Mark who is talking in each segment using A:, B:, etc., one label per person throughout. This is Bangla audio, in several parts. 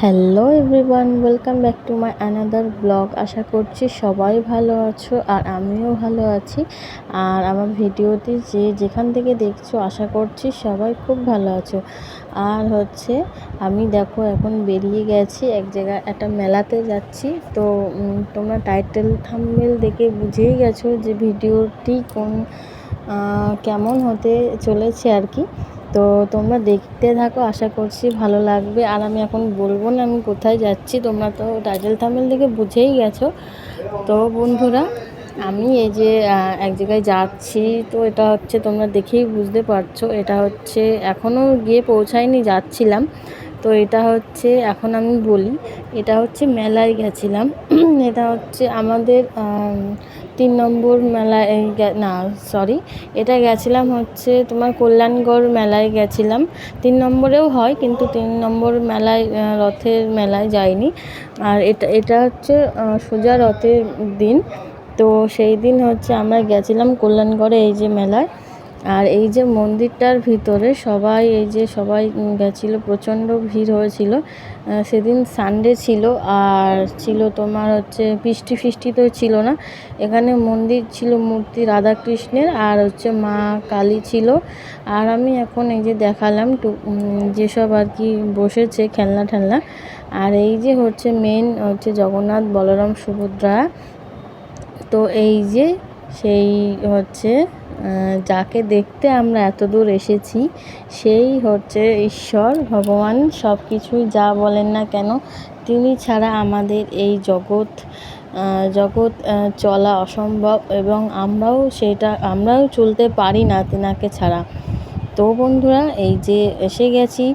A: Hello everyone welcome back to my another blog আশা করছি সবাই ভালো আছো আর আমিও ভালো আছি। আর আমার ভিডিওটি যে যেখান থেকে দেখছ, আশা করছি সবাই খুব ভালো আছো। আর হচ্ছে, আমি দেখো এখন বেরিয়ে গেছি, এক জায়গায় একটা মেলাতে যাচ্ছি। তো তোমরা টাইটেল থাম্বনেল দেখে বুঝেই গেছো যে ভিডিওটি কোন কেমন হতে চলেছে আর কি। তো তোমরা দেখতে থাকো আশা করছি ভালো লাগবে। আর আমি এখন বলব না আমি কোথায় যাচ্ছি তোমরা তো টাইটেল থামেল দেখে বুঝেই গেছো। তো বন্ধুরা আমি এই যে এক জায়গায় যাচ্ছি তো এটা হচ্ছে তোমরা দেখেই বুঝতে পারছ এটা হচ্ছে এখনও গিয়ে পৌঁছায়নি যাচ্ছিলাম। তো এটা হচ্ছে এখন আমি বলি এটা হচ্ছে মেলায় গেছিলাম। এটা হচ্ছে আমাদের আম, তিন নম্বর মেলায় না সরি এটা গেছিলাম হচ্ছে তোমার কল্যাণগড় মেলায় গেছিলাম। তিন নম্বরেও হয়, কিন্তু তিন নম্বর মেলায় রথের মেলায় যাইনি। আর এটা এটা হচ্ছে সোজা রথের দিন। তো সেই দিন হচ্ছে আমরা গেছিলাম কল্যাণগড়ে এই যে মেলায়। আর এই যে মন্দিরটার ভিতরে সবাই, এই যে সবাই গেছিল, প্রচণ্ড ভিড় হয়েছিল। সেদিন সানডে ছিল আর ছিল তোমার হচ্ছে বৃষ্টি ফিষ্টি তো ছিল না। এখানে মন্দির ছিল মূর্তি রাধাকৃষ্ণের আর হচ্ছে মা কালী ছিল। আর আমি এখন এই যে দেখালাম যেসব আর কি বসেছে খেলনা ঠেলনা। আর এই যে হচ্ছে মেন হচ্ছে জগন্নাথ বলরাম সুভদ্রা। তো এই যে সেই হচ্ছে যাকে দেখতে আমরা এত দূর এসেছি, সেই হচ্ছে ঈশ্বর, ভগবান সব কিছুই যা বলেন না কেন, তিনি ছাড়া আমাদের এই জগৎ জগৎ চলা অসম্ভব এবং আমরাও সেটা, আমরাও চলতে পারি না তেনাকে ছাড়া। তো বন্ধুরা, এই যে এসে গেছি,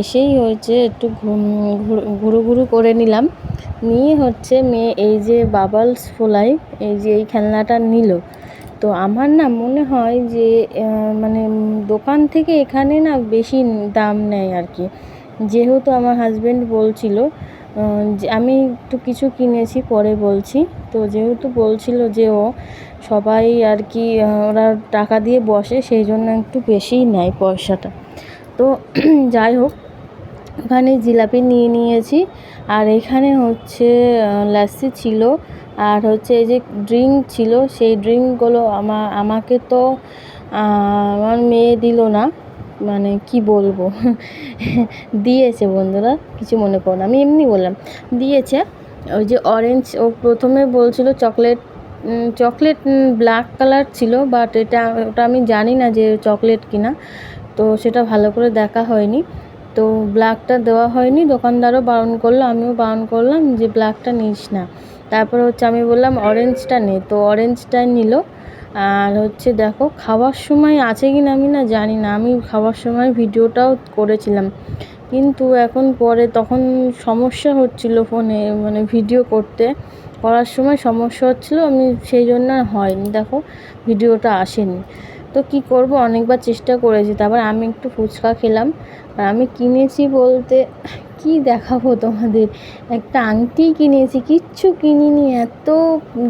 A: এসেই হয়েছে একটু ঘুরু ঘুরু করে নিলাম। নিয়ে হচ্ছে মেয়ে এই যে বাবলস ফোলাই এই যে এই খেলনাটা নিল। তো আমার না মনে হয় যে মানে দোকান থেকে এখানে না বেশি দাম নেয় আর কি। যেহেতু আমার হাজব্যান্ড বলছিল আমি একটু কিছু কিনেছি পরে বলছি। তো যেহেতু বলছিল যে ও সবাই আর কি ওরা টাকা দিয়ে বসে, সেই জন্য একটু বেশিই নেয় পয়সাটা। তো যাই হোক ওখানে জিলাপি নিয়ে নিয়েছি। আর এখানে হচ্ছে লাস্সি ছিল। আর হচ্ছে এই যে ড্রিঙ্ক ছিল, সেই ড্রিঙ্কগুলো আমা, আমাকে তো আমার মেয়ে দিল না। মানে কি বলব? দিয়েছে বন্ধুরা, কিছু মনে করো না। আমি এমনি বললাম, দিয়েছে। ওই যে অরেঞ্জ ও প্রথমে বলছিল চকলেট চকলেট ব্ল্যাক কালার ছিল বাট এটা, ওটা আমি জানি না যে চকলেট কিনা। তো সেটা ভালো করে দেখা হয়নি। তো ব্ল্যাকটা দেওয়া হয়নি, দোকানদারও বারণ করল, আমিও বারণ করলাম যে ব্ল্যাকটা নিস না। তারপর হচ্ছে আমি বললাম অরেঞ্জটা নে। তো অরেঞ্জটা নিল। আর হচ্ছে দেখো, খাওয়ার সময় আছে কি না আমি না জানি না। আমি খাওয়ার সময় ভিডিওটাও করেছিলাম। কিন্তু এখন পরে তখন সমস্যা হচ্ছিল ফোনে মানে ভিডিও করতে। করার সময় সমস্যা হচ্ছিল, আমি সেই জন্য হয়নি। দেখো, ভিডিওটা আসেনি। তো কি করব? অনেকবার চেষ্টা করেছি। তারপর আমি একটু ফুচকা খেলাম। আর আমি কিনেছি বলতে, কি দেখাবো তোমাদের? একটা আংটি কিনেছি, কিচ্ছু কিনিনি। এত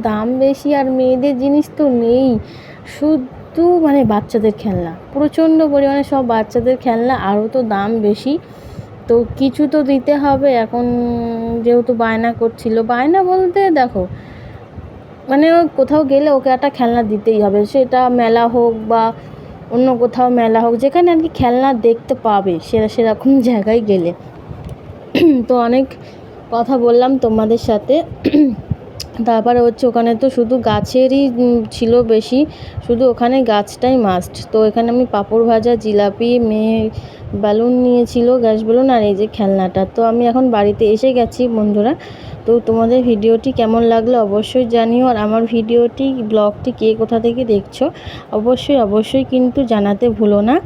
A: দাম বেশি আর মেয়েদের জিনিস তো নেই। শুধু মানে বাচ্চাদের খেলনা। প্রচণ্ড পরিমাণে সব বাচ্চাদের খেলনা, আরও তো দাম বেশি। তো কিছু তো দিতে হবে। এখন যেহেতু বায়না করছিল, বায়না বলতে দেখো মানে ও কোথাও গেলে ওকে একটা খেলনা দিতেই হবে। সেটা মেলা হোক বা অন্য কোথাও মেলা হোক, যেখানে আর কি খেলনা দেখতে পাবে সেরা সেরকম জায়গায় গেলে। তো অনেক কথা বললাম তোমাদের সাথে। তারপরে হচ্ছে ওখানে তো শুধু গাছেরই ছিল বেশি, শুধু ওখানে গাছটাই মাস্ট তো এখানে আমি পাঁপড় ভাজা, জিলাপি মেয়ে বেলুন নিয়েছিল গ্যাস বেলুন আর এই যে খেলনাটা। তো আমি এখন বাড়িতে এসে গেছি বন্ধুরা। তো তোমাদের ভিডিওটি কেমন লাগল অবশ্যই জানিও। আর আমার ভিডিওটি ব্লগটি কে কোথা থেকে দেখছ অবশ্যই অবশ্যই কিন্তু জানাতে ভুলো না।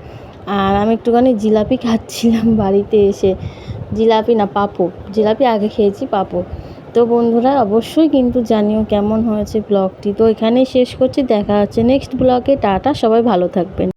A: আর আমি একটুখানি জিলাপি খাচ্ছিলাম বাড়িতে এসে। জিলাপি না, পাঁপড়। জিলাপি আগে খেয়েছি, পাঁপড়। তো বন্ধুরা অবশ্যই কিন্তু জানিও কেমন হয়েছে ব্লগটি তো এখানেই শেষ করছি। দেখা হচ্ছে নেক্সট ব্লগে টাটা, সবাই ভালো থাকবেন।